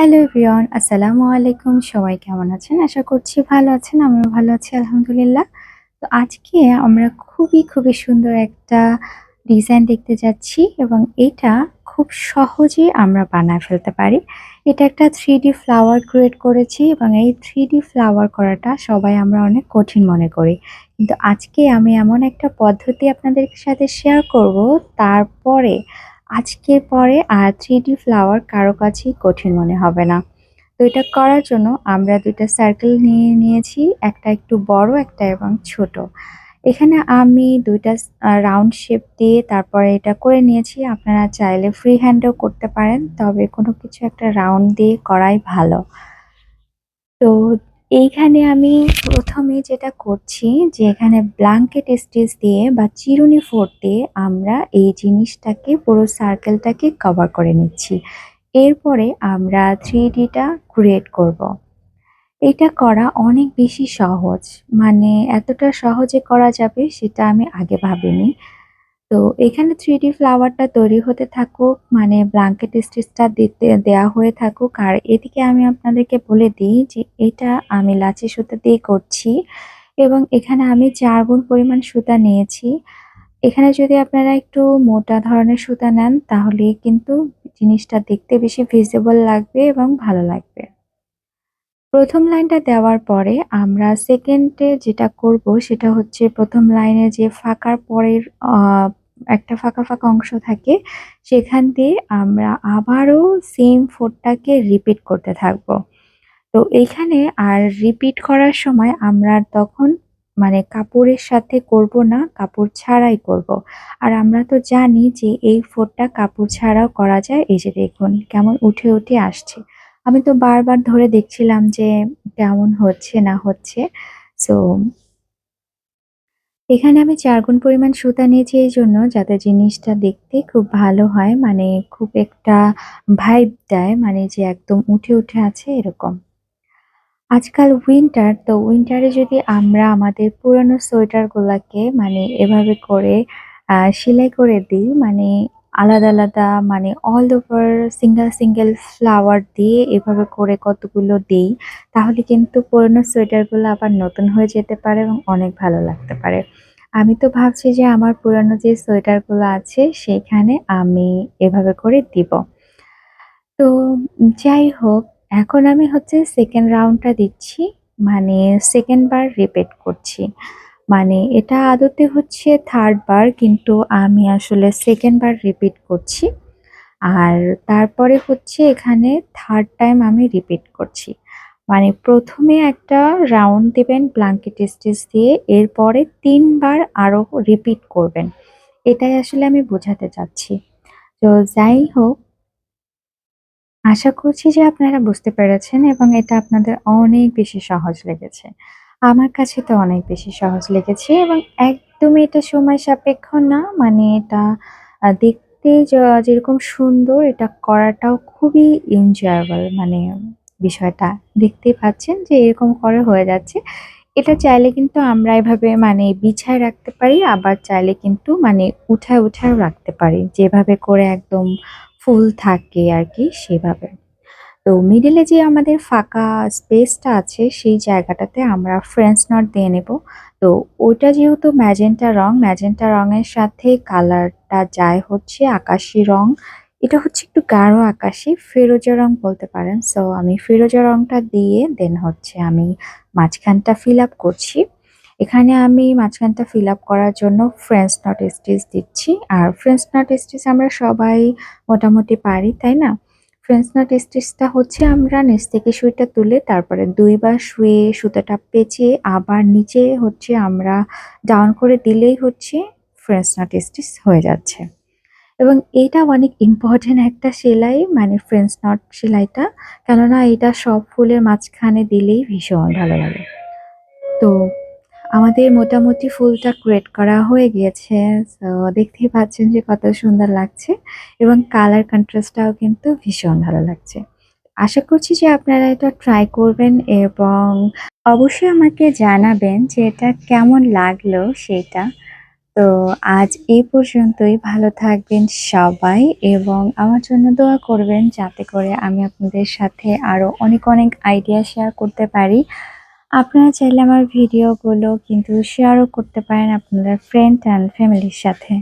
Hello everyone, আসসালামু আলাইকুম। সবাই কেমন আছেন? আশা করছি ভালো আছেন, আমিও ভালো আছি, আলহামদুলিল্লাহ। তো আজকে আমরা খুবই খুবই সুন্দর একটা ডিজাইন দেখতে যাচ্ছি এবং এটা খুব সহজে আমরা বানায় ফেলতে পারি। এটা একটা থ্রি ফ্লাওয়ার ক্রিয়েট করেছি এবং এই থ্রি ফ্লাওয়ার করাটা সবাই আমরা অনেক কঠিন মনে করি। কিন্তু আজকে আমি এমন একটা পদ্ধতি আপনাদের সাথে শেয়ার করব, তারপরে আজকের পরে আর থ্রি ডি ফ্লাওয়ার কারও কাছেই কঠিন মনে হবে না। তো এটা করার জন্য আমরা দুইটা সার্কেল নিয়ে নিয়েছি, একটা একটু বড়, একটা এবং ছোট। এখানে আমি দুইটা রাউন্ড শেপ দিয়ে তারপরে এটা করে নিয়েছি। আপনারা চাইলে ফ্রি হ্যান্ডও করতে পারেন, তবে কোনো কিছু একটা রাউন্ড দিয়ে করাই ভালো। তো এইখানে আমি প্রথমে যেটা করছি যে এখানে ব্ল্যাঙ্কেট স্টিচ দিয়ে বা চিরুনি ফোর দিয়ে আমরা এই জিনিসটাকে পুরো সার্কেলটাকে কভার করে নিচ্ছি। এরপরে আমরা থ্রি ডিটা ক্রিয়েট করব। এটা করা অনেক বেশি সহজ। মানে এতটা সহজে করা যাবে সেটা আমি আগে ভাবিনি। তো এখানে থ্রি ডি ফ্লাওয়ারটা তৈরি হতে থাকুক মানে ব্ল্যাঙ্কেট স্টিচটা দিতে দেওয়া হয়ে থাকুক। আর এদিকে আমি আপনাদেরকে বলে দিই যে এটা আমি লাচি সুতা দিয়ে করছি এবং এখানে আমি চার গুণ পরিমাণ সুতা নিয়েছি। এখানে যদি আপনারা একটু মোটা ধরনের সুতা নেন, তাহলে কিন্তু জিনিসটা দেখতে বেশি ভিজিবল লাগবে এবং ভালো লাগবে। প্রথম লাইনটা দেওয়ার পরে আমরা সেকেন্ডে যেটা করব, সেটা হচ্ছে প্রথম লাইনে যে ফাঁকার পরের একটা ফাঁকা ফাঁকা অংশ থাকে, সেখান দিয়ে আমরা আবারও সেম ফোরটাকে রিপিট করতে থাকব। তো এইখানে আর রিপিট করার সময় আমরা তখন মানে কাপড়ের সাথে করব না, কাপড় ছাড়াই করব। আর আমরা তো জানি যে এই ফোরটা কাপড় ছাড়াও করা যায়, এই যে দেখুন কেমন উঠে উঠে আসছে। আমি তো বারবার ধরে দেখছিলাম যে কেমন হচ্ছে না হচ্ছে। সো এখানে আমি চারগুণ পরিমাণ সুতা নিয়েছি এই জন্য, যাতে জিনিসটা দেখতে খুব ভালো হয় মানে খুব একটা ভাইব দেয় মানে যে একদম উঠে উঠে আছে এরকম। আজকাল উইন্টার তো উইন্টারে যদি আমরা আমাদের পুরনো সোয়েটারগুলোকে মানে এভাবে করে সেলাই করে দিই মানে আলাদা আলাদা মানে all over single single flower দিয়ে এভাবে করে কতগুলো দিই, তাহলে কিন্তু পুরনো সোয়েটারগুলো আবার নতুন হয়ে যেতে পারে এবং অনেক ভালো লাগতে পারে। আমি তো ভাবছি যে আমার পুরনো যে সোয়েটারগুলো আছে, সেখানে আমি এভাবে করে দিব। তো যাই হোক, এখন আমি হচ্ছে সেকেন্ড রাউন্ডটা দিচ্ছি মানে সেকেন্ড বার রিপিট করছি। মানে এটা আদতে হচ্ছে থার্ড বার, কিন্তু আমি আসলে সেকেন্ড বার রিপিট করছি। আর তারপরে হচ্ছে এখানে থার্ড টাইম আমি রিপিট করছি। মানে প্রথমে একটা রাউন্ড দেবেন ব্লাঙ্কেট স্টিচ দিয়ে, এরপরে তিনবার আরও রিপিট করবেন। এটাই আসলে আমি বোঝাতে চাচ্ছি। তো যাই হোক, আশা করছি যে আপনারা বুঝতে পেরেছেন এবং এটা আপনাদের অনেক বেশি সহজ লেগেছে। আমার কাছে তো অনেক বেশি সহজ লেগেছে এবং একদমই এটা সময় সাপেক্ষ না। মানে এটা দেখতে যেরকম সুন্দর, এটা করাটাও খুবই এনজয়েবল মানে বিষয়টা। দেখতেই পাচ্ছেন যে এরকম করে হয়ে যাচ্ছে। এটা চাইলে কিন্তু আমরা এভাবে মানে বিছায় রাখতে পারি, আবার চাইলে কিন্তু মানে উঠায় উঠায় রাখতে পারি। যেভাবে করে একদম ফুল থাকে আর কি, সেভাবে। তো মিডিলে যে আমাদের ফাঁকা স্পেসটা আছে, সেই জায়গাটাতে আমরা ফ্রেন্স নট দিয়ে নেব। তো ওইটা যেহেতু ম্যাজেন্টা রং ম্যাজেন্টা রঙের সাথে কালারটা যায় হচ্ছে আকাশি রং। এটা হচ্ছে একটু গাঢ় আকাশি, ফিরোজা রং বলতে পারেন। সো আমি ফিরোজা রংটা দিয়ে দেন হচ্ছে আমি মাঝখানটা ফিল আপ করছি। এখানে আমি মাঝখানটা ফিল আপ করার জন্য ফ্রেন্স নট স্টিচ দিচ্ছি। আর ফ্রেন্স নট স্টিচ আমরা সবাই মোটামুটি পারি, তাই না? ফ্রেন্স নট স্টিচটা হচ্ছে আমরা নিচ থেকে সুইটা তুলে তারপরে দুইবার শুয়ে সুতাটা পেঁচে আবার নিচে হচ্ছে আমরা ডাউন করে দিলেই হচ্ছে ফ্রেন্স নট স্টিচ হয়ে যাচ্ছে। এবং এটা অনেক ইম্পর্টেন্ট একটা সেলাই মানে ফ্রেন্স নট সেলাইটা, কেননা এটা সব ফুলের মাঝখানে দিলেই ভীষণ ভালো লাগে। তো আমাদের মোটামুটি ফুলটা ক্রিয়েট করা হয়ে গিয়েছে তো দেখতেই পাচ্ছেন যে কত সুন্দর লাগছে এবং কালার কন্ট্রাস্টটাও কিন্তু ভীষণ ভালো লাগছে আশা করছি যে আপনারা এটা ট্রাই করবেন এবং অবশ্যই আমাকে জানাবেন যে এটা কেমন লাগল সেটা তো আজ এই পর্যন্তই। ভালো থাকবেন সবাই এবং আমার জন্য দোয়া করবেন যাতে করে আমি আপনাদের সাথে আরও অনেক, অনেক আইডিয়া শেয়ার করতে পারি। আপনারা চাইলে আমার ভিডিওগুলো কিন্তু শেয়ারও করতে পারেন আপনাদের ফ্রেন্ড অ্যান্ড ফ্যামিলির সাথে।